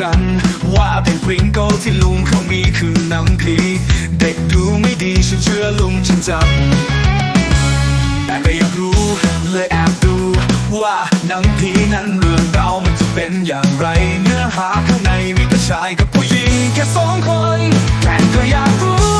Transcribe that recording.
ฉัน ว่าเป็นวิงโกที่ลุงเขามีคือน้งผีเด็กดูไม่ดีฉันเชื่อลุงฉันจำแต่ก็อยากรู้เลยแอบดูว่าหนังผีนั้นเรื่องเรามันจะเป็นอย่างไร เนื้อหาข้างในมีแต่ชายกับผู้หญิงแค่สองคนแต่ก็อยากรู้